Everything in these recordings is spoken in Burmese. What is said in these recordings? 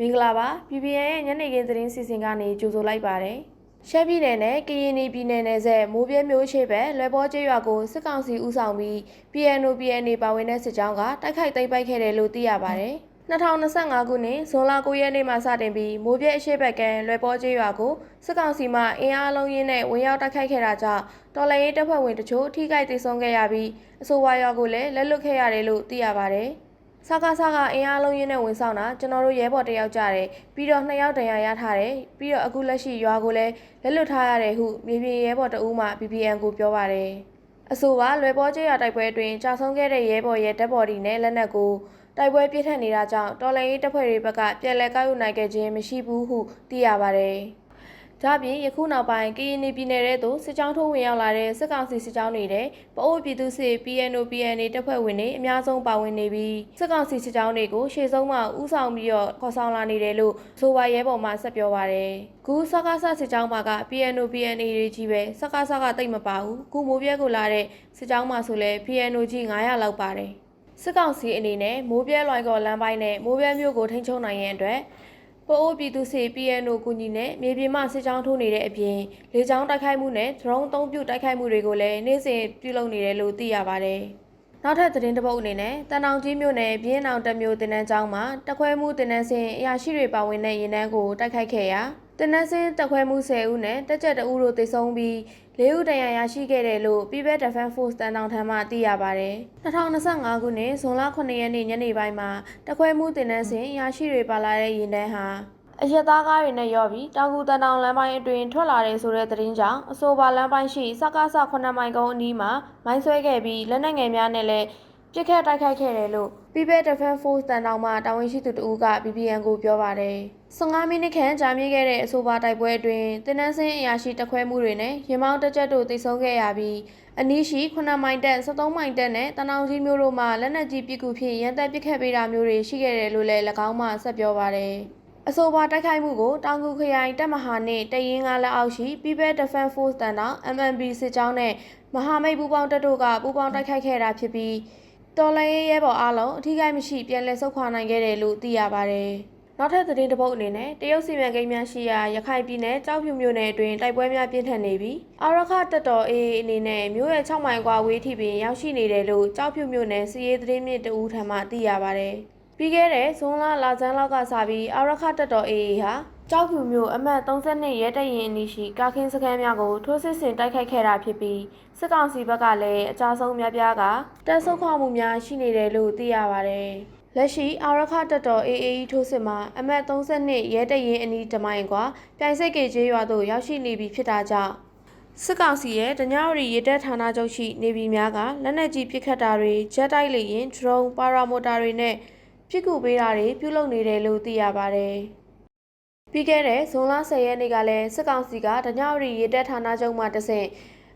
မင်္ဂလာပါ PPN ရဲ့ညနေခင်းသတင်းစီစဉ်ကနေကြိုဆိုလိုက်ပါတယ်ရှမ်းပြည်နယ်နဲ့ကရင်ပြည်နယ်နယ်ဆက်မိုးပြဲမျိုးရှိဘက်လွယ်ပေါ်ကျေးရွာကိုစစ်ကောင်စီဦးဆောင်ပြီး PNO PNA ပါဝင်တဲ့စစ်ကြောင်းကတိုက်ခိုက်သိမ်းပိုက်ခဲ့တယ်လို့သိရပါတယ်2025ခုနှစ်ဇွန်လ9ရက်နေ့မှာစတင်ပြီးမိုးပြဲအရှိဘက်ကံလွယ်ပေါ်ကျေးရွာကိုစစ်ကောင်စီမှအင်အားလုံးရင်းနဲ့ဝင်ရောက်တိုက်ခိုက်ခဲ့တာကြောင့်တော်လှန်ရေးတပ်ဖွဲ့ဝင်တချို့ထိခိုက်ဒေဆုံးခဲ့ရပြီးအဆိုပါရွာကိုလည်းလက်လွတ်ခဲ့ရတယ်လို့သိရပါတယ်။ စကားစကားအင်အားလုံးရင်းနဲ့ဝင်ဆောင်တာကျွန်တော်တို့ရဲဘော်တယောက်ကြတယ်ပြီးတော့နှစ်ယောက်တန်ရာရထားတယ်ပြီးတော့အခုလက်ရှိရွာကိုလည်းလက်လွတ်ထားရတယ်ဟုမြေပြင်ရဲဘော်တအူးမှ BBN ကိုပြောပါတယ်အဆိုပါလွယ်ပေါ်ကျေးရွာတိုက်ပွဲအတွင်းကြာဆုံးခဲ့တဲ့ရဲဘော်ရဲ့တပ်ဘော်ဒီနဲ့လက်နက်ကိုတိုက်ပွဲပြစ်ထန်နေတာကြောင့်တော်လှန်ရေးတပ်ဖွဲ့တွေဘက်ကပြန်လည်ကောက်ယူနိုင်ခဲ့ခြင်းမရှိဘူးဟုသိရပါတယ် ဒါ့အပြင်ယခုနောက်ပိုင်းကရင်ပြည်နယ်ထဲသို့စစ်ကြောင်းထိုးဝင်ရောက်လာတဲ့စစ်ကောင်စီစစ်ကြောင်းတွေတဲ့ပအိုးပြည်သူစစ် PNO PNA တပ်ဖွဲ့ဝင်တွေအများဆုံးပါဝင်နေပြီးစစ်ကောင်စီစစ်ကြောင်းတွေကိုရှေ့ဆုံးမှဥဆောင်ပြီးတော့ခေါ်ဆောင်လာနေတယ်လို့ဆိုပါရဲပေါ်မှာဆက်ပြောပါရယ်။ခုစကားဆစစ်ကြောင်းမှာက PNO PNA တွေကြီးပဲစကားစကားတိတ်မပါဘူး။ခုမိုးပြဲကိုလာတဲ့စစ်ကြောင်းမှာဆိုလဲ PNO ကြီး900လောက်ပါတယ်။စစ်ကောင်စီအနေနဲ့မိုးပြဲလွိုင်ကော်လမ်းပိုင်းနဲ့မိုးပြဲမြို့ကိုထိန်းချုပ်နိုင်ရန်အတွက် ပိုအိုပြည်သူစီ PNO ကူညီနဲ့မြေပြင်မှစစ်ကြောင်းထိုးနေတဲ့အပြင်လေကြောင်းတိုက်ခိုက်မှုနဲ့ drone သုံးပြုတိုက်ခိုက်မှုတွေကိုလည်းနေ့စဉ်ပြုလုပ်နေတယ်လို့သိရပါတယ်။နောက်ထပ်သတင်းတစ်ပုဒ်အနေနဲ့တန်တောင်ကြီးမြို့နယ်ပြင်းအောင်တက်မြို့တင်နန်းကျောင်းမှာတက်ခွဲမှုတင်နန်းစင်အရာရှိတွေပါဝင်တဲ့ရင်နှန်းကိုတိုက်ခိုက်ခဲ့ရာ တင်နန်းစင်တက်ခွဲမှု10ဦးနဲ့တက်ကြက်2ဦးတို့သေဆုံးပြီး၄ဦးတရားရရှိခဲ့တယ်လို့ People Defense Force တန်တောင်ထံမှသိရပါတယ်။2025ခုနှစ်ဇွန်လ9ရက်နေ့ညနေပိုင်းမှာတက်ခွဲမှုတင်နန်းစင်ရရှိတွေပါလာတဲ့ရင်နှန်းဟာအရက်သားကားတွေနဲ့ရော့ပြီးတောင်ကူတန်တောင်လမ်းပိုင်းအတွင်းထွက်လာတဲ့ဆိုတဲ့သတင်းကြောင့်အဆိုပါလမ်းပိုင်းရှိစကားဆ9မိုင်ကုန်းအနီးမှာမိုင်းဆွဲခဲ့ပြီးလက်နက်ငယ်များနဲ့လည်းပြစ်ခတ်တိုက်ခိုက်ခဲ့တယ်လို့ People Defense Force တန်တောင်မှတာဝန်ရှိသူတဦးက BBN ကိုပြောပါတယ်။ 15မိနစ်ခန့်ကြာမြင့်ခဲ့တဲ့အဆိုပါတိုက်ပွဲအတွင်းတင်နန်းစင်းအရာရှိတက်ခွဲမှုတွေနဲ့ရင်မောင်းတက်ချက်တို့တိုက်ဆုံခဲ့ရပြီးအနီးရှိ9မိုင်တက်73မိုင်တက်နဲ့တနောင်ကြီးမျိုးတို့မှလက်နက်ကြီးပစ်ကူဖြင့်ရန်တပ်ပစ်ခတ်ပေးတာမျိုးတွေရှိခဲ့တယ်လို့လည်း၎င်းမှဆက်ပြောပါတယ်။အဆိုပါတိုက်ခိုက်မှုကိုတောင်ကူခရိုင်တပ်မဟာနှင့်တရင်ငါလက်အောက်ရှိ People Defense Force တန်တောင် MNB စစ်ကြောင်းနဲ့မဟာမိတ်ပူးပေါင်းတပ်တို့ကပူးပေါင်းတိုက်ခိုက်ခဲ့တာဖြစ်ပြီးတော်လန်ရေးရဲဘော်အားလုံးအထူးကိမရှိပြန်လည်ဆုတ်ခွာနိုင်ခဲ့တယ်လို့သိရပါတယ်။ နောက်ထပ်သတင်းတစ်ပုဒ်အနေနဲ့တရုတ်စီမံကိန်းများရှိရာရခိုင်ပြည်နယ်ကြောက်ဖြူမြို့နယ်အတွင်းတိုက်ပွဲများပြင်းထန်နေပြီးအာရခတပ်တော် AA အနေနဲ့မြို့ရဲ့6မိုင်ကွာဝေးထိပင်ရောက်ရှိနေတယ်လို့ကြောက်ဖြူမြို့နယ်စီရေးသတင်းမြစ်တအူးထံမှသိရပါတယ်။ပြီးခဲ့တဲ့ဇွန်လလာဇန်လောက်ကစပြီးအာရခတပ်တော် AA ဟာကြောက်ဖြူမြို့အမှတ်32ရဲတပ်ရင်အနီးရှိကာခင်းစခန်းများကိုထိုးစစ်ဆင်တိုက်ခိုက်ခဲ့တာဖြစ်ပြီးစစ်ကောင်စီဘက်ကလည်းအကြဆုံးများပြားကတပ်ဆုတ်ခွာမှုများရှိနေတယ်လို့သိရပါတယ်။ လက်ရှိအာရခတပ်တော် AAE ထိုးစစ်မှာအမှတ်32ရဲတပ်ရင်အနီးတမိုင်ကွာပြိုင်စိတ်ကေကျေးရွာသို့ရောက်ရှိနေပြီဖြစ်တာကြောင့်စစ်ကောင်စီရဲ့တညဝရီရေတပ်ဌာနချုပ်ရှိနေပြည်များကလက်နက်ကြီးပစ်ခတ်တာတွေဂျက်တိုက်လေယာဉ် drone ပါရာမိုတာတွေနဲ့ပစ်ကူပေးတာတွေပြုလုပ်နေတယ်လို့သိရပါတယ်။ပြီးခဲ့တဲ့ဇွန်လ10ရက်နေ့ကလည်းစစ်ကောင်စီကတညဝရီရေတပ်ဌာနချုပ်မှတဆင့်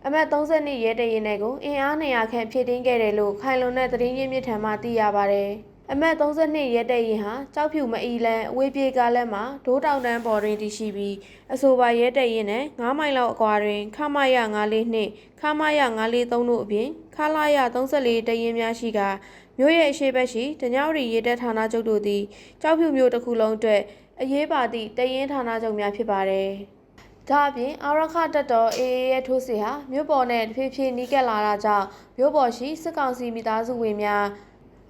အမတ်32ရဲတရင်တွေကိုအင်အား200ခန့်ဖြည့်တင်းခဲ့တယ်လို့ခိုင်လုံတဲ့သတင်းရင်းမြစ်ထံမှသိရပါတယ်။ အမတ်32ရဲတရင်ဟာကြောက်ဖြူမအီလန်အဝေးပြေကားလမ်းမှာဒိုးတောင်တန်းပေါ်တွင်တည်ရှိပြီးအဆိုပါရဲတရင်နဲ့9မိုင်လောက်အကွာတွင်ခမရ94နှင့်ခမရ943တို့အပြင်ခလာရ34တရင်များရှိကမြို့ရဲ့အရှိဘက်ရှိတညောရီရေတပ်ဌာနချုပ်တို့သည်ကြောက်ဖြူမြို့တစ်ခုလုံးအတွက်အရေးပါသည့်တရင်ဌာနချုပ်များဖြစ်ပါတယ်။ဒါအပြင်အာရခတပ်တော် AA ရဲ့ထိုးစစ်ဟာမြို့ပေါ်နဲ့တဖြည်းဖြည်းနီးကပ်လာတာကြောင့်မြို့ပေါ်ရှိစစ်ကောင်စီမိသားစုဝင်များ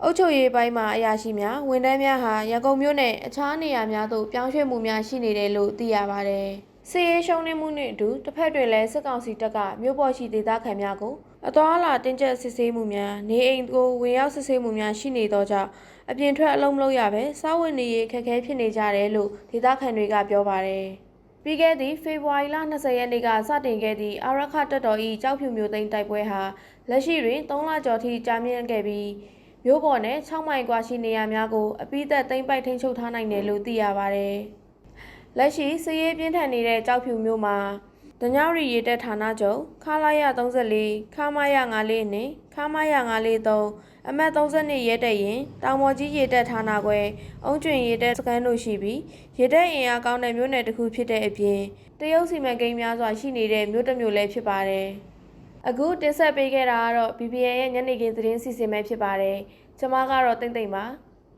အုပ်ချုပ်ရေးပိုင်းမှာအရာရှိများဝန်ထမ်းများဟာရန်ကုန်မြို့နဲ့အခြားနေရာများသို့ပြောင်းရွှေ့မှုများရှိနေတယ်လို့သိရပါတယ်။စစ်ရေးရှုံးနိမှုနှင့်အတူတစ်ဖက်တွင်လည်းစစ်ကောင်စီတပ်ကမြို့ပေါ်ရှိဒေသခံများကိုအသွားအလာတင်းကျပ်စစ်ဆေးမှုများနေအိမ်ကိုဝင်ရောက်စစ်ဆေးမှုများရှိနေသောကြောင့်အပြင်ထွက်အလုံးမလုပ်ရဘဲစားဝတ်နေရေးခက်ခဲဖြစ်နေကြတယ်လို့ဒေသခံတွေကပြောပါတယ်။ပြီးခဲ့သည့်ဖေဖော်ဝါရီလ20ရက်နေ့ကစတင်ခဲ့သည့်အာရခတပ်တော်၏ကြောက်ဖြူမျိုးသိမ်းတိုက်ပွဲဟာလက်ရှိတွင်3လကျော်ထိကြာမြင့်ခဲ့ပြီး မြို့ပေါ်နဲ့6မိုင်ကွာရှိနေရာများကိုအပိသက်သိမ်းပိုက်ထိန်းချုပ်ထားနိုင်တယ်လို့သိရပါတယ်။လက်ရှိစည်ရေးပြင်းထန်နေတဲ့ကြောက်ဖြူမျိုးမှာဒညရီရေတက်ဌာနချုပ်ခလာရ34ခမရ94နဲ့ခမရ943အမတ်32ရဲတက်ရင်တောင်ပေါ်ကြီးရေတက်ဌာနခွဲအုံကျွင်ရေတက်စကန်တို့ရှိပြီးရေတက်အင်အားကောင်းတဲ့မြို့နယ်တစ်ခုဖြစ်တဲ့အပြင်တရုတ်စီမံကိန်းများစွာရှိနေတဲ့မြို့တစ်မြို့လည်းဖြစ်ပါတယ်။ အခုတင်ဆက်ပေးခဲ့တာကတော့ BBN ရဲ့ညနေခင်းသတင်းစီစဉ်ပဲဖြစ်ပါတယ်။ကျွန်မကတော့တိမ့်တိမ့်ပါ။